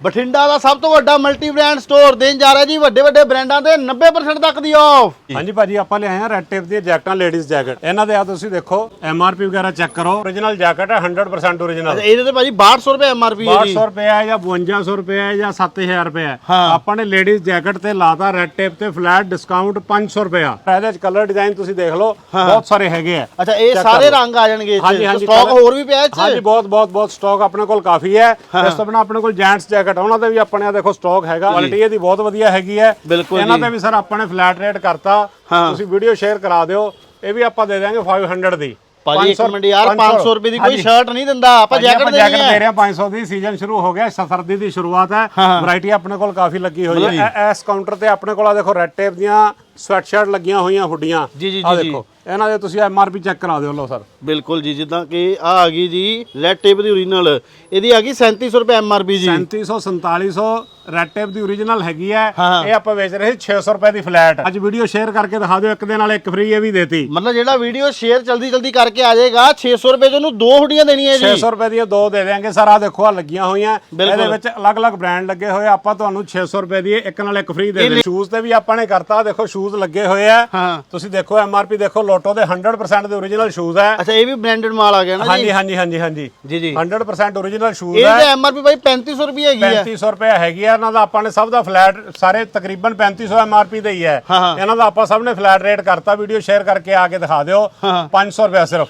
ਬਠਿੰਡਾ ਦਾ ਸਭ ਤੋਂ ਵੱਡਾ ਮਲਟੀ ਬ੍ਰਾਂਡ ਸਟੋਰ ਦੇਣ ਜਾ ਰਿਹਾ ਜੀ ਵੱਡੇ ਵੱਡੇ ਬ੍ਰਾਂਡਾਂ ਦੇ 90% ਤੱਕ ਦੀ ਆਫ ਹਾਂਜੀ ਭਾਜੀ ਆਪਾਂ ਲਿਆਏ ਆ ਰੈਡ ਟੇਪ ਦੀਆਂ ਜੈਕਟਾਂ ਲੇਡੀਜ਼ ਜੈਕਟ ਇਹਨਾਂ ਦੇ ਆ ਤੁਸੀਂ ਦੇਖੋ ਐਮ ਆਰ ਪੀ ਵਗੈਰਾ ਚੈੱਕ ਕਰੋ। Origignal ਜੈਕਟ ਹੈ 100% origignal ਇਹਦੇ ਤੇ ਭਾਜੀ 6200 ਰੁਪਏ ਐਮਆਰਪੀ ਹੈ ਜੀ। 800 ਰੁਪਏ ਹੈ ਜਾਂ 5200 ਰੁਪਏ ਹੈ ਜਾਂ 7000 ਰੁਪਏ ਹੈ ਹਾਂ। ਆਪਾਂ ਨੇ ਲੇਡੀਜ਼ ਜੈਕਟ ਤੇ ਲਾਤਾ ਰੈਡ ਟੇਪ ਤੇ ਫਲੈਟ ਡਿਸਕਾਊਂਟ 500 ਰੁਪਏ ਇਹਦੇ ਵਿੱਚ ਕਲਰ ਡਿਜ਼ਾਈਨ ਤੁਸੀਂ ਦੇਖ ਲਓ ਬਹੁਤ ਸਾਰੇ ਹੈਗੇ ਆ। ਅੱਛਾ ਇਹ ਸਾਰੇ। ਰੰਗ ਆ ਜਾਣਗੇ ਸਟਾਕ ਹੋਰ ਵੀ ਪਿਆ ਇਹ ਹਾਂਜੀ ਚ ਬਹੁਤ ਬਹੁਤ ਬਹੁਤ ਸਟਾਕ ਆਪਣੇ ਕੋਲ ਕਾਫੀ ਹੈ। ਇਸ ਤੋਂ ਬਿਨਾ ਆਪਣੇ ਕੋਲ ਜੈਂਟਸ ਜੈਕਟ ਉਹਨਾਂ ਦੇ ਵੀ ਆਪਣੇ ਆ ਦੇਖੋ ਸਟਾਕ ਹੈਗਾ ਕੁਆਲਿਟੀ ਇਹਦੀ ਬਹੁਤ ਵਧੀਆ ਹੈਗੀ ਹੈ। ਬਿਲਕੁਲ ਇਹਨਾਂ। ਤੇ ਵੀ ਸਰ ਆਪਾਂ ਨੇ ਫਲੈਟ ਰੇਟ ਕਰਤਾ। ਤੁਸੀਂ ਵੀਡੀਓ ਸ਼ੇਅਰ ਕਰਾ ਦਿਓ। ਇਹ ਵੀ ਆਪਾਂ ਦੇ ਦਾਂਗੇ 500 ਦੀ। ਭਾਜੀ ਇੱਕ 500 ਮਿੰਟ ਯਾਰ 500 ਰੁਪਏ ਦੀ ਕੋਈ। ਸ਼ਰਟ ਨਹੀਂ ਦਿੰਦਾ। ਆਪਾਂ ਜੈਕਟ ਦੇਣੀ ਜੈਕਟ ਦੇ ਰਹੇ ਹਾਂ 500 ਦੀ। ਸੀਜ਼ਨ ਸ਼ੁਰੂ ਹੋ ਗਿਆ ਸਰਦੀ ਦੀ ਸ਼ੁਰੂਆਤ ਹੈ। ਵੈਰਾਈਟੀ ਆਪਣੇ ਕੋਲ ਕਾਫੀ ਲੱਗੀ ਹੋਈ ਹੈ। ਇਸ ਕਾਊਂਟਰ ਤੇ ਆਪਣੇ ਕੋਲ ਆ ਦੇਖੋ ਰੈਡ ਟੇਪ ਦੀਆਂ ਸਵੈਟਸ਼ਰਟ ਲੱਗੀਆਂ ਹੋਈਆਂ ਹੁੱਡੀਆਂ। ਆ। ਦੇਖੋ। ਇਹਨਾਂ ਦੇ ਤੁਸੀਂ ਐਮਆਰਪੀ ਚੈੱਕ ਕਰਾ ਦਿਓ ਲਓ ਸਰ। ਬਿਲਕੁਲ ਜੀ ਜਿੱਦਾਂ ਕਿ ਆ ਆ ਗਈ ਜੀ ਰੈਡ ਟੇਪ ਦੀ ਓਰੀਜਨਲ ਇਹਦੀ ਆ ਗਈ 3700 ਰੁਪਏ ਐਮਆਰਪੀ ਜੀ। 3700 4700 ਰੈਡ ਟੇਪ ਦੀ origignal ਹੈਗੀ ਹੈ ਹਾਂ। ਇਹ ਆਪਾਂ ਵੇਚ ਰਹੇ ਸੀ 600 ਰੁਪਏ ਦੀ ਫਲੈਟ ਅੱਜ ਵੀਡੀਓ ਸ਼ੇਅਰ ਕਰਕੇ ਦਿਖਾ ਦਿਓ ਇੱਕ ਦੇ ਨਾਲ ਇੱਕ ਫ੍ਰੀ ਇਹ ਵੀ ਦੇਤੀ। ਮਤਲਬ ਜਿਹੜਾ ਵੀਡੀਓ ਸ਼ੇਅਰ ਜਲਦੀ ਜਲਦੀ ਕਰਕੇ ਆ ਜਾਏਗਾ 600 ਰੁਪਏ ਚ ਉਹਨੂੰ ਦੋ ਹੁੱਡੀਆਂ ਦੇਣੀਆਂ ਜੀ। 600 ਰੁਪਏ ਦੀਆਂ ਦੋ ਦੇ ਦੇਾਂਗੇ ਸਰ ਆ ਦੇਖੋ ਆ ਲੱਗੀਆਂ ਹੋਈਆਂ। ਬਿਲਕੁਲ। ਇਹਦੇ ਵਿੱਚ ਅਲੱਗ-ਅਲੱਗ ਬ੍ਰਾਂਡ ਲੱਗੇ ਹੋਏ ਆ। ਆਪਾਂ ਤੁਹਾਨੂੰ 600 ਰੁਪਏ ਦੀ ਇੱਕ ਨਾਲ ਇੱਕ ਫ੍ਰੀ ਦੇ ਦੇ ਸ਼ੂਜ਼ ਤੇ ਵੀ ਆਪਾਂ ਨੇ ਕਰਤਾ। ਦੇਖੋ ਸ਼ੂਜ਼ ਲੱਗੇ ਹੋਏ ਆ। ਹਾਂ। ਤੁਸੀਂ ਦੇਖੋ ਐਮਆਰਪੀ ਦੇਖੋ ਲੋਟੋ ਦੇ 100% ਦੇ origignal ਸ਼ੂਜ਼ ਹੈ ਅੱਛਾ ਇਹ ਵੀ ਬ੍ਰਾਂਡਡ ਮਾਲ ਆ ਗਿਆ ਨਾ ਜੀ? ਹਾਂਜੀ ਹਾਂਜੀ ਹਾਂਜੀ ਹਾਂਜੀ। ਜੀ ਜੀ। 100% origignal ਸ਼ੂਜ਼ ਇਹਦੀ ਹੈ ਤਾਂ ਐਮਆਰਪੀ ਭਾਈ 3500 ਰੁਪਏ ਹੈਗੀ ਹੈ 3500 ਰੁਪਏ ਹੈਗੀ ਆ। ਇਹਨਾਂ ਦਾ ਆਪਾਂ ਨੇ ਸਭ ਦਾ ਫਲੈਟ ਸਾਰੇ ਤਕਰੀਬਨ 3500 ਐਮਆਰਪੀ ਦਾ ਹੀ ਹੈ। ਹਾਂ, ਹਾਂ। ਇਹਨਾਂ ਦਾ ਆਪਾਂ ਸਭ ਨੇ ਫਲੈਟ ਰੇਟ ਕਰਤਾ ਵੀਡੀਓ ਸ਼ੇਅਰ ਕਰਕੇ ਆ ਕੇ ਦਿਖਾ ਦਿਓ। ਹਾਂ। 500 ਰੁਪਏ ਸਿਰਫ।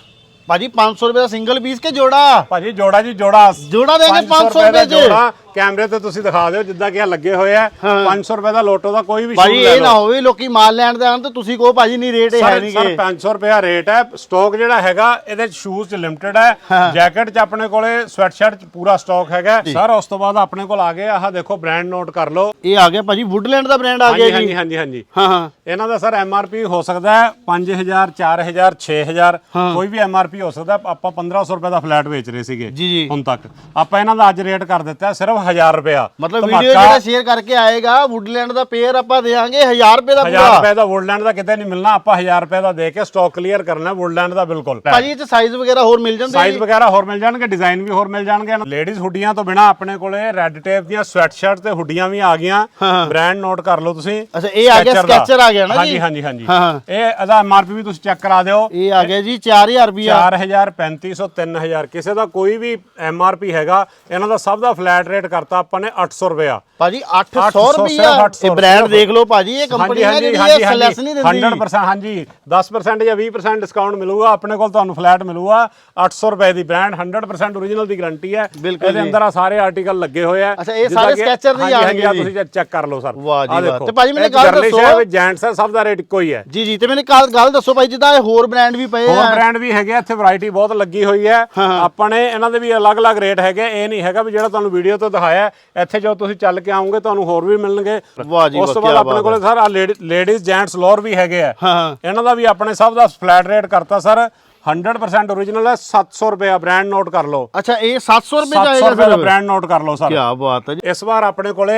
ਭਾਜੀ 500 ਰੁਪਏ ਦਾ ਸਿੰਗਲ ਪੀਸ ਕੇ ਜੋੜਾ? ਭਾਜੀ ਜੋੜਾ ਜੀ ਜੋੜਾ। ਜੋੜਾ ਦੇਂਗੇ 500 ਦਾ ਰੁਪਏ ਜੋੜਾ। ਕੈਮਰੇ ਤੇ ਤੁਸੀਂ ਦਿਖਾ ਦਿਓ ਜਿੱਦਾਂ ਕਿ ਆ ਲੱਗੇ ਹੋਏ ਆ। 500 ਰੁਪਏ ਦਾ ਲੋਟੋ ਦਾ ਕੋਈ ਵੀ ਭਾਜੀ ਸ਼ੂਜ਼ ਲੈ ਇਹ ਨਾ ਲਓ। ਹੋਵੇ ਲੋਕੀ ਮਾਲ ਲੈਣ ਦੇ ਆਣ ਤੇ ਤੁਸੀਂ ਕਹੋ ਭਾਜੀ ਨਹੀਂ ਰੇਟ ਇਹ ਹੈ ਸਰ ਨਹੀਂ ਸਰ ਕਿ 500 ਰੁਪਿਆ ਰੇਟ ਹੈ। ਸਟਾਕ ਜਿਹੜਾ ਹੈਗਾ ਇਹਦੇ ਸ਼ੂਜ਼ ਚ ਲਿਮਟਿਡ ਹੈ। ਜੈਕਟ ਚ ਆਪਣੇ ਕੋਲੇ ਸਵੈਟਸ਼ਰਟ ਚ ਪੂਰਾ ਸਟਾਕ ਹੈਗਾ। ਸਰ ਉਸ ਤੋਂ ਬਾਅਦ ਆਪਣੇ ਕੋਲ ਆ ਗਏ ਆਹ ਦੇਖੋ ਬ੍ਰਾਂਡ ਨੋਟ ਕਰ ਲਓ। ਇਹ ਆ ਗਿਆ ਭਾਜੀ ਵੁੱਡਲੈਂਡ ਦਾ ਬ੍ਰਾਂਡ ਆ ਹਾਂਜੀ ਗਿਆ ਜੀ। ਹਾਂਜੀ ਹਾਂਜੀ ਹਾਂਜੀ। ਹਾਂ ਹਾਂ। ਇਹਨਾਂ ਦਾ ਸਰ ਐਮਆਰਪੀ ਹੋ ਸਕਦਾ ਹੈ 5000 4000 6000 ਕੋਈ ਵੀ ਐਮਆਰਪੀ ਹੋ ਸਕਦਾ ਹੈ। ਆਪਾਂ 1500 ਰੁਪਏ ਦਾ ਫਲੈਟ ਵੇਚ ਰਹੇ ਸੀਗੇ ਜੀ, ਜੀ। ਹੁਣ ਤੱਕ। ਆਪਾਂ ਇਹਨਾਂ ਦਾ ਅੱਜ ਰੇਟ ਕਰ ਦਿੱਤਾ ਹੈ ਸਿਰਫ 1000 ਰੁਪਿਆ ਮਤਲਬ ਵੀਡੀਓ ਜਿਹੜਾ ਸ਼ੇਅਰ ਕਰਕੇ ਆਏਗਾ ਵੁੱਡਲੈਂਡ ਦਾ ਪੇਅਰ ਆਪਾਂ ਦੇਾਂਗੇ 1000 ਰੁਪਏ ਦਾ 1000 ਪੂਰਾ ਰੁਪਏ ਦਾ ਵੁੱਡਲੈਂਡ ਦਾ ਕਿਤੇ ਨਹੀਂ ਮਿਲਣਾ ਆਪਾਂ 1000 ਰੁਪਏ ਦਾ ਦੇ ਕੇ ਸਟਾਕ ਕਲੀਅਰ ਕਰਨਾ ਵੁੱਡਲੈਂਡ ਦਾ ਬਿਲਕੁਲ। ਭਾਜੀ ਇਹ ਚ ਸਾਈਜ਼ ਵਗੈਰਾ ਹੋਰ ਮਿਲ ਜਾਂਦੇ ਸਾਈਜ਼ ਵਗੈਰਾ ਹੋਰ ਮਿਲ ਜਾਣਗੇ ਡਿਜ਼ਾਈਨ ਵੀ ਹੋਰ ਮਿਲ ਜਾਣਗੇ। ਲੇਡੀਜ਼ ਹੁੱਡੀਆਂ ਤੋਂ ਬਿਨਾ ਆਪਣੇ ਕੋਲੇ ਰੈੱਡ ਟੇਪ ਦੀਆਂ ਸਵੈਟਸ਼ਰਟ ਤੇ ਹੁੱਡੀਆਂ ਵੀ ਆ ਗਈਆਂ। ਬ੍ਰਾਂਡ ਨੋਟ ਕਰ ਲਓ ਤੁਸੀਂ। ਅੱਛਾ, ਇਹ ਆ ਗਿਆ ਦਾ। Skechers ਆ ਗਿਆ ਨਾ ਜੀ? ਹਾਂਜੀ ਹਾਂਜੀ ਹਾਂ, ਹਾਂ। ਇਹ ਇਹਦਾ ਐਮਆਰਪੀ ਵੀ ਤੁਸੀਂ ਚੈੱਕ ਕਰਾ ਦਿਓ। ਇਹ ਆ ਗਿਆ ਜੀ 4000 ਰੁਪਿਆ 4000 3500 3000 ਕਿਸੇ ਦਾ ਕੋਈ ਵੀ ਐਮਆਰਪੀ ਹੈਗਾ ਇਹਨਾਂ ਦਾ ਸਭ ਦਾ ਫਲੈਟ ਰੇਟ ਕਰਤਾ ਆਪਾਂ ਨੇ 800 ਰੁਪਇਆ। ਭਾਜੀ 800 800 ਰੁਪਿਆ ਸਿਰਫ 800 ਇਹ ਬ੍ਰਾਂਡ। ਦੇਖ ਲਓ ਭਾਜੀ ਇਹ ਕੰਪਨੀ ਹੈ ਜਿਹੜੀ ਇਹ ਲੈਸ ਨਹੀਂ ਦਿੰਦੀ। 100% ਹਾਂਜੀ। 10% ਜਾਂ 20% ਡਿਸਕਾਊਂਟ ਮਿਲੂਗਾ ਆਪਣੇ ਕੋਲ ਤੁਹਾਨੂੰ ਫਲੈਟ ਮਿਲੂਗਾ। 800 ਰੁਪਏ ਦੀ ਬ੍ਰਾਂਡ 100% origignal ਦੀ ਗਾਰੰਟੀ ਹੈ। ਇਹਦੇ। ਅੰਦਰ ਆ ਸਾਰੇ ਆਰਟੀਕਲ ਲੱਗੇ ਹੋਏ ਆ। ਅੱਛਾ, ਇਹ ਸਾਰੇ ਕਿ- Skechers ਦੇ ਹੀ ਹਾਂਜੀ, ਆਣਗੇ। ਤੁਸੀਂ ਚੈੱਕ ਕਰ ਲਓ ਸਰ। ਵਾਹ ਜੀ ਵਾਹ। ਤੇ ਭਾਜੀ ਮੈਨੂੰ ਗੱਲ ਦੱਸੋ। ਜੈਂਟਸ ਹੈ ਸਭ ਦਾ ਰੇਟ ਇੱਕੋ ਹੀ ਹੈ। ਜੀ ਜੀ ਤੇ ਮੈਨੂੰ ਕੱਲ ਗੱਲ ਦੱਸੋ ਭਾਈ ਜਿੱਦਾਂ ਇਹ ਹੋਰ ਬ੍ਰਾਂਡ ਵੀ ਪਏ ਹੋਰ ਆ ਬ੍ਰਾਂਡ ਵੀ ਹੈਗੇ ਇੱਥੇ ਵੈਰਾਈਟੀ ਬਹੁਤ ਲੱਗੀ ਹੋਈ ਹੈ। ਆਪਾਂ ਨੇ ਇਹਨਾਂ ਦੇ ਵੀ ਅਲੱਗ-ਅਲੱਗ ਰੇਟ ਹੈਗੇ ਇਹ ਨਹੀਂ ਹੈਗਾ ਵੀ ਜਿਹੜਾ ਤੁਹਾਨੂੰ ਵੀਡੀਓ ਤੋਂ ਦਿਖਾਇਆ ਹੈ, ਇੱਥੇ ਜੋ ਤੁਸੀਂ ਚੱਲ ਕੇ ਆਓਗੇ ਤੁਹਾਨੂੰ ਹੋਰ ਵੀ ਮਿਲਣਗੇ। ਵਾਹ ਜੀ ਉਸ ਵਾਹ, ਤੋਂ ਬਾਅਦ ਕਿਆ ਆਪਣੇ ਬਾਤ ਕੋਲੇ ਸਰ ਲੇਡੀਜ਼ ਜੈਂਟਸ ਲੋਅਰ ਵੀ ਹੈਗੇ ਆ। ਹਾਂ ਇਹਨਾਂ ਦਾ ਵੀ ਆਪਣੇ ਸਭ ਦਾ ਫਲੈਟ ਰੇਟ ਕਰਤਾ ਸਰ। 100% origignal ਹੈ 700 ਰੁਪਏ ਬ੍ਰਾਂਡ ਨੋਟ ਕਰ ਲਓ। ਅੱਛਾ ਇਹ 700 ਰੁਪਏ 700 ਜਾਏਗਾ ਰੁਪਏ ਦਾ ਫਿਰ ਬ੍ਰਾਂਡ ਨੋਟ ਕਰ ਲਓ ਸਰ। ਕੀ ਬਾਤ ਹੈ ਜੀ। ਇਸ ਵਾਰ ਆਪਣੇ ਕੋਲੇ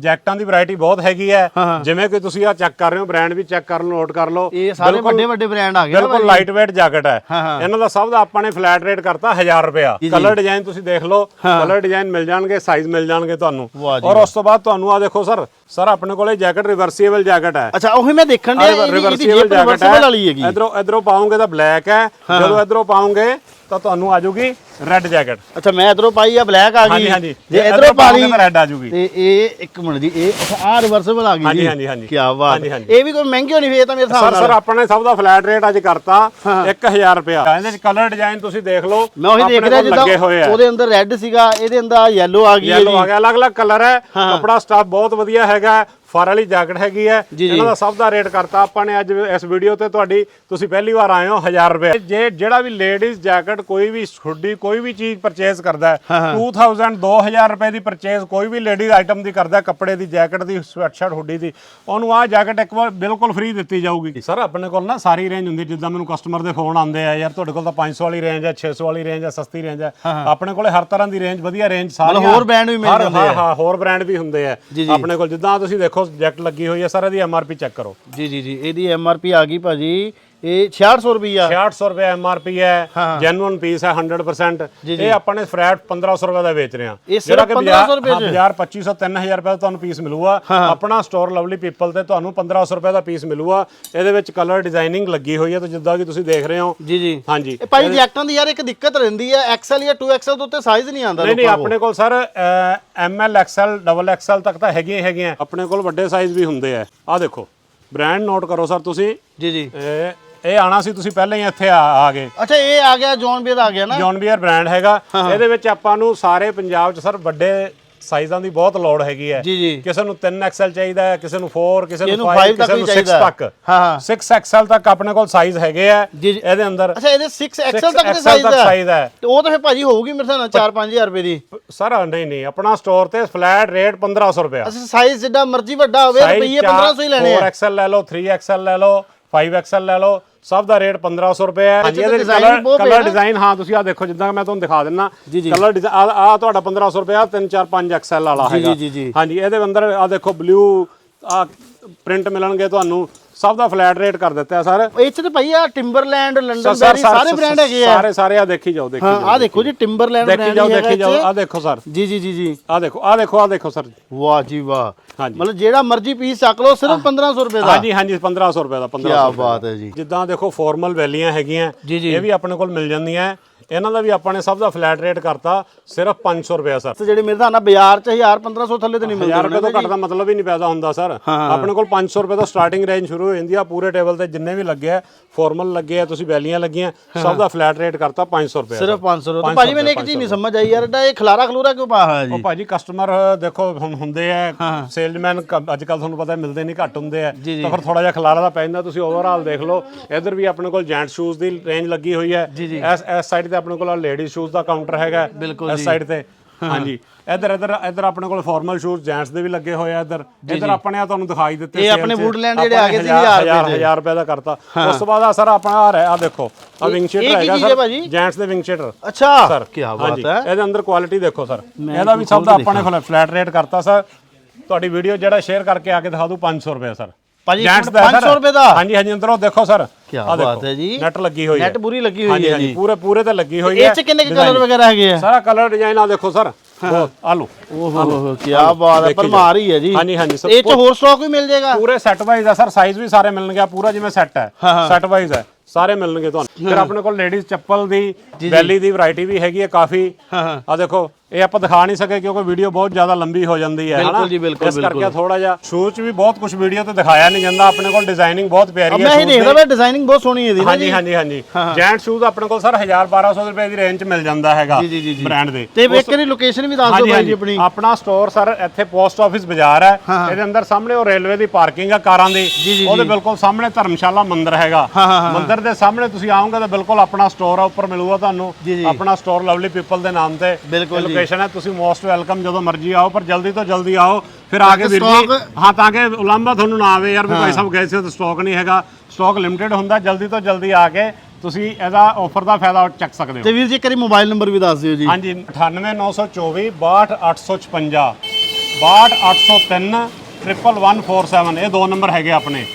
ਜੈਕਟਾਂ ਦੀ ਵੈਰਾਈਟੀ ਬਹੁਤ ਹੈਗੀ ਹੈ। ਜਿਵੇਂ ਕਿ ਤੁਸੀਂ ਆ ਚੈੱਕ ਕਰ ਰਹੇ ਹੋ ਬ੍ਰਾਂਡ ਵੀ ਚੈੱਕ ਕਰ ਲਓ ਨੋਟ ਕਰ ਲਓ। ਇਹ ਸਾਰੇ ਵੱਡੇ ਵੱਡੇ ਬ੍ਰਾਂਡ ਆ ਗਏ ਬਿਲਕੁਲ ਲਾਈਟ weight ਜੈਕਟ ਹੈ। ਹਾਂ, ਹਾਂ। ਇਹਨਾਂ ਦਾ ਸਭ ਦਾ ਆਪਾਂ ਨੇ ਫਲੈਟ ਰੇਟ ਕਰਤਾ 1000 ਰੁਪਿਆ ਕਲਰ ਡਿਜ਼ਾਈਨ ਤੁਸੀਂ ਦੇਖ ਲਓ। ਕਲਰ ਡਿਜ਼ਾਈਨ ਮਿਲ ਜਾਣਗੇ ਸਾਈਜ਼ ਮਿਲ ਜਾਣਗੇ ਤੁਹਾਨੂੰ। ਔਰ ਉਸ ਤੋਂ ਬਾਅਦ ਤੁਹਾਨੂੰ ਆ ਦੇਖੋ ਸਰ ਸਰ ਆਪਣੇ ਕੋਲੇ ਜੈਕਟ ਰਿਵਰਸੀਬਲ ਜੈਕਟ ਹੈ। ਅੱਛਾ ਉਹੀ ਮੈਂ ਦੇਖਣ ਜੇਬ ਰਿਵਰਸੀਬਲ ਵਾਲੀ ਹੈਗੀ। ਇਧਰੋਂ ਇਧਰੋਂ ਪਾਉਂਗੇ ਤਾਂ ਬਲੈਕ ਹੈ। ਜਦੋਂ ਇਧਰੋਂ ਪਾਉਂਗੇ ਤਾਂ ਤੁਹਾਨੂੰ ਆ ਜਾਊਗੀ ਰੈੱਡ ਜੈਕਟ ਅੱਛਾ ਮੈਂ ਇਧਰੋਂ ਪਾਈ ਆ ਬਲੈਕ ਆ ਗਈ। ਹਾਂਜੀ, ਹਾਂਜੀ। ਜੇ ਇਧਰੋਂ ਪਾ ਲਈ ਤਾਂ red ਆ ਜਾਊਗੀ। ਤੇ ਇਹ ਇੱਕ ਮਿੰਟ ਜੀ ਇਹ ਅੱਛਾ ਆ ਰਿਵਰਸੀਬਲ ਆ ਗਈ ਹਾਂਜੀ, ਜੀ। ਹਾਂਜੀ, ਹਾਂਜੀ। ਕੀ ਬਾਤ ਹਾਂਜੀ, ਹਾਂਜੀ। ਇਹ ਵੀ ਕੋਈ ਮਹਿੰਗੀ ਹੋਣੀ ਫੇਰ ਤਾਂ ਮੇਰੇ ਹਿਸਾਬ ਸਰ ਨਾਲ। ਸਰ ਆਪਾਂ ਨੇ ਸਭ ਦਾ ਫਲੈਟ ਰੇਟ ਅੱਜ ਕਰਤਾ 1000 ਰੁਪਿਆ ਇਹਦੇ ਵਿੱਚ ਕਲਰ ਡਿਜ਼ਾਈਨ ਤੁਸੀਂ ਦੇਖ ਲਓ ਮੈਂ ਉਹੀ ਦੇਖ ਆਪਣੇ ਰਿਹਾ ਜਿੱਦਾਂ ਉਹਦੇ ਅੰਦਰ ਰੈੱਡ ਸੀਗਾ ਇਹਦੇ ਅੰਦਰ ਯੈਲੋ ਆ ਗਈ ਯੈਲੋ ਆ ਗਿਆ ਅਲੱਗ-ਅਲੱਗ ਕਲਰ ਹੈ। ਕਪੜਾ ਸਟਾਫ ਬਹੁਤ ਵਧੀਆ ਹੈਗਾ। ਫਰ ਵਾਲੀ ਜੈਕਟ ਹੈਗੀ ਹੈ। ਇਹਨਾਂ ਦਾ ਸਭ ਦਾ ਰੇਟ ਕਰਤਾ। ਆਪਾਂ ਨੇ ਅੱਜ ਇਸ ਵੀਡੀਓ ਤੇ ਤੁਹਾਡੀ ਤੁਸੀਂ ਪਹਿਲੀ ਵਾਰ ਆਏ ਹੋ 1000 ਰੁਪਏ। ਜੇ ਜਿਹੜਾ ਵੀ ਲੇਡੀਜ਼ ਜੈਕਟ ਕੋਈ ਵੀ ਹੁੱਡੀ ਕੋਈ ਵੀ ਚੀਜ਼ ਪਰਚੇਸ ਕਰਦਾ ਹੈ 2000 2000 ਰੁਪਏ ਦੀ ਪਰਚੇਸ ਕੋਈ ਵੀ ਲੇਡੀਜ਼ ਆਈਟਮ ਦੀ ਕਰਦਾ ਕੱਪੜੇ ਦੀ ਜੈਕਟ ਦੀ ਸਵੈਟਸ਼ਰਟ ਹੁੱਡੀ ਦੀ ਉਹਨੂੰ ਆਹ ਜੈਕਟ ਇੱਕ ਵਾਰ ਬਿਲਕੁਲ ਫ੍ਰੀ ਦਿੱਤੀ ਜਾਊਗੀ। ਸਰ ਆਪਣੇ ਕੋਲ ਨਾ ਸਾਰੀ ਰੇਂਜ ਹੁੰਦੀ ਜਿੱਦਾਂ ਮੈਨੂੰ ਕਸਟਮਰ ਦੇ ਫੋਨ ਆਉਂਦੇ ਆ ਯਾਰ ਤੁਹਾਡੇ ਕੋਲ ਤਾਂ 500 ਵਾਲੀ ਰੇਂਜ ਹੈ 600 ਵਾਲੀ ਰੇਂਜ ਹੈ ਸਸਤੀ ਰੇਂਜ ਹੈ। ਆਪਣੇ ਕੋਲੇ ਹਰ ਤਰ੍ਹਾਂ ਦੀ ਰੇਂਜ ਵਧੀਆ ਰੇਂਜ ਸਾਰੀਆਂ ਹੋਰ brand ਵੀ ਮਿਲ ਜਾਂਦੇ ਆ। ਹਾਂ ਹੋਰ ਬ੍ਰਾਂਡ ਵੀ ਹੁੰਦੇ ਆ। ਆਪਣੇ ਕੋਲ ਜਿੱਦਾਂ ਤੁਸੀਂ ਦੇਖੋ ਜੈਕਟ ਲੱਗੀ ਹੋਈ ਹੈ ਸਰ ਇਹਦੀ ਐਮਆਰਪੀ ਚੈੱਕ ਕਰੋ। ਜੀ ਜੀ ਜੀ, ਇਹਦੀ ਐਮਆਰਪੀ ਆ ਗਈ ਭਾਜੀ ਇਹ 6600 ਰੁਪਿਆ 6600 ਰੁਪਏ ਐਮਆਰਪੀ ਹੈ। ਜੈਨੂਇਨ ਪੀਸ ਹੈ 100% ਜੀ, ਜੀ। ਇਹ ਆਪਾਂ ਨੇ ਫਰੈਟ 1500 ਰੁਪਏ ਦਾ ਵੇਚ ਰਹੇ ਹਾਂ। ਇਹ ਸਿਰਫ 1500 ਰੁਪਏ ਚ? ਬਾਜ਼ਾਰ 2500 3000 ਰੁਪਏ ਦਾ ਤੁਹਾਨੂੰ ਪੀਸ ਮਿਲੂਗਾ। ਆਪਣਾ ਸਟੋਰ ਲਵਲੀ ਪੀਪਲ ਤੇ ਤੁਹਾਨੂੰ 1500 ਰੁਪਏ ਦਾ ਪੀਸ ਮਿਲੂਗਾ। ਇਹਦੇ ਵਿੱਚ ਕਲਰ ਡਿਜ਼ਾਈਨਿੰਗ ਲੱਗੀ ਹੋਈ ਹੈ ਤੇ ਜਿੱਦਾਂ ਕਿ ਤੁਸੀਂ ਦੇਖ ਰਹੇ ਹੋ। ਜੀ ਜੀ। ਹਾਂਜੀ। ਇਹ ਭਾਈ ਜੈਕਟਾਂ ਦੀ ਯਾਰ ਇੱਕ ਦਿੱਕਤ ਰਹਿੰਦੀ ਹੈ ਐਕਸਲ ਜਾਂ 2XL ਤੋਂ ਉੱਤੇ ਸਾਈਜ਼ ਨਹੀਂ ਆਉਂਦਾ ਨਹੀਂ ਨਹੀਂ। ਆਪਣੇ ਕੋਲ। Sir M L XL double XL ਤੱਕ ਤਾਂ ਹੈਗੀਆਂ ਹੀ ਹੈਗੀਆਂ। ਆਪਣੇ ਕੋਲ ਵੱਡੇ ਸਾਈਜ਼ ਵੀ ਹੁੰਦੇ ਆ। ਆਹ ਦੇਖੋ ਬ੍ਰਾਂਡ ਨੋਟ ਕਰੋ ਸਰ ਤੁਸੀਂ। ਜੀ ਜੀ। ਇਹ ਇਹ ਆਣਾ ਸੀ ਤੁਸੀਂ ਪਹਿਲਾਂ ਹੀ ਇੱਥੇ ਆ ਆ ਗਏ। ਅੱਛਾ ਇਹ ਆ ਗਿਆ ਜੌਨ ਬੀਅਰ ਆ ਗਿਆ ਨਾ? ਜੌਨ ਬੀਅਰ ਬ੍ਰਾਂਡ ਹੈਗਾ। ਇਹਦੇ ਵਿੱਚ ਆਪਾਂ ਨੂੰ ਸਾਰੇ ਪੰਜਾਬ 'ਚ ਸਰ ਵੱਡੇ ਸਾਈਜ਼ਾਂ ਦੀ ਬਹੁਤ ਲੋੜ ਹੈਗੀ ਹੈ। ਕਿਸੇ ਨੂੰ 3 ਐਕਸਐਲ ਚਾਹੀਦਾ ਹੈ ਕਿਸੇ ਨੂੰ 4 ਕਿਸੇ ਨੂੰ ਇਹਨੂੰ 5 five ਤੱਕ ਕਿਸੇ ਨੂੰ 6 ਚਾਹੀਦਾ। ਤੱਕ। ਹਾਂ, ਹਾਂ। 6 ਐਕਸਐਲ ਤੱਕ ਆਪਣੇ ਕੋਲ ਸਾਈਜ਼ ਹੈਗੇ ਆ। ਇਹਦੇ ਅੰਦਰ ਅੱਛਾ ਇਹਦੇ 6XL 6 ਤੱਕ ਦੇ ਸਾਈਜ਼ ਹੈ। ਤੇ ਉਹ ਤਾਂ ਫਿਰ ਭਾਜੀ ਹੋਊਗੀ ਮੇਰੇ ਨਾਲ 4-5000 ਰੁਪਏ ਦੀ। ਸਰ ਨਹੀਂ ਨਹੀਂ। ਆਪਣਾ ਸਟੋਰ ਤੇ ਫਲੈਟ ਰੇਟ 1500 ਰੁਪਏ ਅੱਛਾ ਸਾਈਜ਼ ਜਿੱਡਾ ਮਰਜ਼ੀ ਵੱਡਾ ਹੋਵੇ ਰੁਪਈਏ 1500 ਹੀ ਲੈਣੇ ਆ। 4XL ਲੈ ਲਓ 3XL ਲੈ ਲਓ। 5XL ਲੈ ਲਓ ਸਭ ਦਾ ਰੇਟ 1500 ਰੁਪਏ ਹੈ ਅੱਛਾ, ਇਹਦੇ design ਕਲਰ ਵੀ ਬਹੁਤ ਕਲਰ ਪਏ ਨਾ। ਡਿਜ਼ਾਈਨ ਹਾਂ ਤੁਸੀਂ ਆ ਦੇਖੋ ਜਿੱਦਾਂ ਮੈਂ ਤੁਹਾਨੂੰ ਦਿਖਾ ਦਿੰਨਾ ਜੀ, ਜੀ। ਕਲਰ ਆ ਤੁਹਾਡਾ 1500 ਰੁਪਏ ਆ 3 4 5 XL ਵਾਲਾ ਜੀ, ਹੈਗਾ ਜੀ, ਜੀ। ਹਾਂਜੀ ਇਹਦੇ ਅੰਦਰ ਆ ਦੇਖੋ ਬਲੂ ਆ ਪ੍ਰਿੰਟ ਮਿਲਣਗੇ ਤੁਹਾਨੂੰ ਸਭ ਦਾ ਫਲੈਟ ਰੇਟ ਕਰ ਦਿੱਤਾ ਸਰ। ਚ ਤੇ ਭਾਈ ਆ ਟਿੰਬਰਲੈਂਡ ਲੰਡਨ ਬੈਰੀ ਸਾਰੇ ਬ੍ਰਾਂਡ ਹੈਗੇ ਆ। ਸਾਰੇ ਸਾਰੇ ਆ ਦੇਖੀ ਜਾਓ ਦੇਖੀ ਜਾਓ ਆ ਦੇਖੋ ਜੀ ਟਿੰਬਰਲੈਂਡ ਦੇਖੀ ਜਾਓ ਦੇਖੀ ਜਾਓ। ਆ ਦੇਖੋ ਸਰ। ਜੀ ਜੀ ਜੀ ਜੀ। ਆ ਦੇਖੋ ਆ ਦੇਖੋ ਆ ਦੇਖੋ ਸਰ। ਵਾਹ ਜੀ ਵਾਹ। ਹਾਂਜੀ। ਮਤਲਬ ਜਿਹੜਾ ਮਰਜ਼ੀ ਪੀਸ ਚੱਕ ਲਓ ਸਿਰਫ 1500 ਰੁਪਏ ਦਾ। ਹਾਂਜੀ ਹਾਂਜੀ 1500 ਰੁਪਏ ਦਾ 1500 ਕੀ ਬਾਤ ਹੈ ਜੀ। ਜਿੱਦਾਂ ਦੇਖੋ ਫਾਰਮਲ ਵੈਲੀਆਂ ਹੈਗੀਆਂ। ਇਹ ਵੀ ਆਪਣੇ ਕੋਲ ਮਿਲ ਜਾਂਦੀਆਂ। ਇਹਨਾਂ ਦਾ ਵੀ ਆਪਾਂ ਨੇ ਸਭ ਦਾ ਫਲੈਟ ਰੇਟ ਕਰਤਾ ਸਿਰਫ 500 ਰੁਪਏ ਸਰ। ਤੇ ਜਿਹੜੇ ਮੇਰੇ ਹਿਸਾਬ ਨਾਲ ਬਾਜ਼ਾਰ ਚ 1000 1500 ਥੱਲੇ ਤੇ ਨਹੀਂ ਮਿਲਦੇ 1000 ਰੁਪਏ ਤੋਂ ਘੱਟ ਦਾ ਮਤਲਬ ਹੀ ਨਹੀਂ ਪੈਦਾ ਹੁੰਦਾ ਸਰ। ਆਪਣੇ ਕੋਲ 500 ਰੁਪਏ ਤੋਂ ਸਟਾਰਟਿੰਗ ਰੇਂਜ ਸ਼ੁਰੂ ਹੋ ਜਾਂਦੀ ਆ ਪੂਰੇ ਟੇਬਲ ਤੇ ਜਿੰਨੇ ਵੀ ਲੱਗੇ ਆ ਫਾਰਮਲ ਲੱਗੇ ਆ ਤੁਸੀਂ ਵੈਲੀਆਂ ਲੱਗੀਆਂ ਸਭ ਦਾ ਫਲੈਟ ਰੇਟ ਕਰਤਾ 500 ਰੁਪਏ ਸਿਰਫ 500 ਰੁਪਏ ਭਾਜੀ ਮੈਨੂੰ ਇੱਕ ਚੀਜ਼ ਨਹੀਂ ਸਮਝ ਆਈ ਯਾਰ ਇਹ ਖਲਾਰਾ ਖਲੂਰਾ ਕਿਉਂ ਪਾਇਆ ਹੋਇਆ ਜੀ? ਉਹ ਭਾਜੀ ਕਸਟਮਰ ਦੇਖੋ ਹੁਣ ਹੁੰਦੇ ਆ ਸੇਲਜ਼ਮੈਨ ਅੱਜ ਕੱਲ ਤੁਹਾਨੂੰ ਪਤਾ ਮਿਲਦੇ ਨਹੀਂ ਘੱਟ ਹੁੰਦੇ ਆ। ਤਾਂ ਫਿਰ ਥੋੜਾ ਜਿਹਾ ਖਲਾਰਾ ਦਾ ਪੈਂਦਾ ਤੁਸੀਂ ਓਵਰਆਲ ਦੇਖ ਲਓ। ਇੱਧਰ ਵੀ ਆਪਣੇ ਕੋਲ ਜੈਂਟ ਸ਼ੂਜ਼ ਦੀ ਰੇਂਜ ਲੱਗੀ ਹੋਈ ਹੈ। ਇਸ ਇਸ ਸਾਈਡ ਤੇ ਆਪਣੇ ਕੋਲ ਲੇਡੀ ਸ਼ੂਜ਼ ਦਾ ਕਾਊਂਟਰ ਹੈਗਾ। ਇਸ ਸਾਈਡ ਤੇ। ਹਾਂਜੀ। ਇੱਧਰ ਇੱਧਰ ਇੱਧਰ ਆਪਣੇ ਕੋਲ ਫਾਰਮਲ ਸ਼ੂਜ਼ ਜੈਂਟਸ ਦੇ ਵੀ ਲੱਗੇ ਹੋਏ ਆ ਇੱਧਰ। ਇੱਧਰ ਆਪਣੇ ਆ ਤੁਹਾਨੂੰ ਦਿਖਾਈ ਦਿੱਤੇ ਇਹ ਆਪਣੇ। Woodland ਜਿਹੜੇ ਆ ਗਏ ਸੀ ਨੇ 1000 ਹਜ਼ਾਰ ਰੁਪਏ ਦੇ। ਹਜ਼ਾਰ ਰੁਪਏ ਦਾ ਕਰਤਾ। ਉਸ ਤੋਂ ਬਾਅਦ ਆ ਸਰ ਆਪਣਾ ਆ ਰਿਹਾ ਆ ਦੇਖੋ ਆ ਵਿੰਗ ਸ਼ੀਟਰ ਹੈਗਾ ਸਰ? ਜੈਂਟਸ ਦੇ ਵਿੰਗ ਸ਼ੀਟਰ ਅੱਛਾ। ਸਰ ਕੀ ਬਾਤ ਹੈ। ਇਹਦੇ ਅੰਦਰ ਕੁਆਲਿਟੀ ਦੇਖੋ ਸਰ। ਇਹਦਾ ਵੀ ਸਭ ਦਾ ਆਪਾਂ ਨੇ ਫਲੈਟ ਰੇਟ ਕਰਤਾ ਸਰ। ਤੁਹਾਡੀ ਵੀਡੀਓ ਜਿਹੜਾ ਸ਼ੇਅਰ ਕਰਕੇ ਆ ਕੇ ਦਿਖਾ ਦੂ 500 ਰੁਪਏ ਸਰ। ਭਾਜੀ, Gents ਇੱਕ ਦਾ ਹੈ ਮਿੰਟ, sir। 500 ਰੁਪਏ ਦਾ? ਹਾਂਜੀ ਹਾਂਜੀ ਅੰਦਰੋਂ ਦੇਖੋ ਸਰ। ਕੀ ਬਾਤ ਹੈ ਜੀ। ਨੈਟ ਲੱਗੀ ਹੋਈ ਹੈ। ਨੈਟ ਪੂਰੀ ਲੱਗੀ ਹੋਈ ਹਾਂਜੀ ਹੈ ਹਾਂਜੀ ਜੀ। ਪੂਰੇ ਪੂਰੇ ਤੇ ਲੱਗੀ ਹੋਈ ਹੈ। ਇਹ ਚ ਕਿੰਨੇ ਕਲਰ ਵਗੈਰਾ ਹੈਗੇ ਆ? ਸਾਰਾ ਕਲਰ ਡਿਜ਼ਾਈਨ ਆ ਦੇਖੋ ਸਰ। ਆ ਲਓ। ਓਹੋ ਕੀ ਬਾਤ ਹੈ ਦੇਖੀ ਪਰਮਾਰ ਹੀ ਹੈ ਜੀ। ਹਾਂਜੀ ਹਾਂਜੀ ਸਰ। ਇਹ ਚ ਹੋਰ ਸਟਾਕ ਵੀ ਮਿਲ ਜਾਏਗਾ? ਪੂਰੇ ਸੈੱਟ ਵਾਈਜ਼ ਆ ਸਰ ਸਾਈਜ਼ ਵੀ ਸਾਰੇ ਮਿਲਣਗੇ ਆਹ ਪੂਰਾ ਜਿਵੇਂ ਸੈੱਟ ਹੈ। ਸੈੱਟ ਵਾਈਜ਼ ਹੈ ਸਾਰੇ ਮਿਲਣਗੇ ਤੁਹਾਨੂੰ। ਫਿਰ ਆਪਣੇ ਕੋਲ ਲੇਡੀਜ਼ ਚੱਪਲ ਦੀ ਬੈਲੀ ਦੀ ਵੈਰਾਈਟੀ ਵੀ ਹੈਗੀ ਹੈ ਕਾਫੀ। ਹਾਂ ਹਾਂ। ਆ ਦੇਖੋ ਇਹ ਆਪਾਂ ਦਿਖਾ ਨਹੀਂ ਸਕੇ ਕਿਉਂਕਿ ਵੀਡੀਓ ਬਹੁਤ ਜ਼ਿਆਦਾ ਲੰਬੀ ਹੋ ਜਾਂਦੀ ਹੈ ਬਿਲਕੁਲ ਜੀ, ਬਿਲਕੁਲ, ਇਸ ਕਰਕੇ ਥੋੜਾ ਜਿਹਾ ਸ਼ੂਜ਼ 'ਚ ਵੀ ਬਹੁਤ ਕੁਝ ਵੀਡੀਓ ਤੇ ਦਿਖਾਇਆ ਨਹੀਂ ਜਾਂਦਾ। ਆਪਣੇ ਕੋਲ ਡਿਜ਼ਾਈਨਿੰਗ ਬਹੁਤ ਪਿਆਰੀ ਹੈ ਮੈਂ ਇਹ shoes ਦੇਖਦਾ। ਵੇ ਡਿਜ਼ਾਈਨਿੰਗ ਬਹੁਤ ਸੋਹਣੀ ਹੈ ਇਹਦੀ ਨਾ ਹਾਂਜੀ ਹਾਂਜੀ ਹਾਂਜੀ। ਜੈਂਟ ਸ਼ੂਜ਼ ਆਪਣੇ ਕੋਲ ਸਰ 1000 1200 ਰੁਪਏ ਦੀ ਰੇਂਜ 'ਚ ਮਿਲ ਜਾਂਦਾ ਹੈਗਾ ਜੀ, ਜੀ, ਜੀ, ਜੀ। ਬ੍ਰਾਂਡ ਦੇ। ਤੇ ਵੇਖ ਕੇ ਲੋਕੇਸ਼ਨ ਵੀ ਦੱਸ ਦਿਓ ਭਾਈ ਜੀ ਆਪਣੀ। ਆਪਣਾ ਸਟੋਰ ਸਰ ਇੱਥੇ ਪੋਸਟ ਆਫਿਸ ਬਾਜ਼ਾਰ ਹੈ। ਇਹਦੇ ਅੰਦਰ ਸਾਹਮਣੇ ਉਹ ਰੇਲਵੇ ਦੀ ਪਾਰਕਿੰਗ ਆ ਕਾਰਾਂ ਦੀ। ਉਹਦੇ ਬਿਲਕੁਲ ਸਾਹਮਣੇ ਧਰਮਸ਼ਾਲਾ ਮੰਦਿਰ ਹੈਗਾ। ਮੰਦਿਰ ਦੇ ਸਾਹਮਣੇ ਤੁਸੀਂ ਆਓਗੇ ਤਾਂ ਬਿਲਕੁਲ ਆਪਣਾ ਸਟੋਰ ਆ ਉੱਪਰ ਮਿਲੂਗਾ ਤੁਹਾਨੂੰ। ਆਪਣਾ ਸਟੋਰ ਲਵਲੀ ਪੀਪਲ ਦੇ ਨਾਮ ਤੇ। ਬਿਲਕੁਲ ਜੀ। ਲੋਕੇਸ਼ਨ ਹੈ ਤੁਸੀਂ ਮੋਸਟ ਵੈਲਕਮ ਜਦੋਂ ਮਰਜ਼ੀ ਆਓ ਪਰ ਜਲਦੀ ਤੋਂ ਜਲਦੀ ਆਓ ਫਿਰ ਆ ਕੇ ਵੀਰ ਜੀ stock- ਹਾਂ ਤਾਂ ਕਿ ਉਲੰਭਾ ਤੁਹਾਨੂੰ ਨਾ ਆਵੇ ਯਾਰ ਵੀ ਭਾਈ ਸਾਹਿਬ ਗਏ ਸੀ ਤਾਂ ਸਟਾਕ ਨਹੀਂ ਹੈਗਾ। ਸਟਾਕ ਲਿਮਟਿਡ ਹੁੰਦਾ ਜਲਦੀ ਤੋਂ ਜਲਦੀ ਆ ਕੇ ਤੁਸੀਂ ਇਹਦਾ ਆਫਰ ਦਾ ਫਾਇਦਾ ਚੱਕ ਸਕਦੇ ਹੋ। ਤੇ ਵੀਰ ਜੀ ਕਰੀ ਮੋਬਾਈਲ ਨੰਬਰ ਵੀ ਦੱਸ ਦਿਓ ਜੀ। ਹਾਂਜੀ 98924 62856 62803 11147 ਇਹ ਦੋ ਨੰਬਰ ਹੈਗੇ ਆਪਣੇ।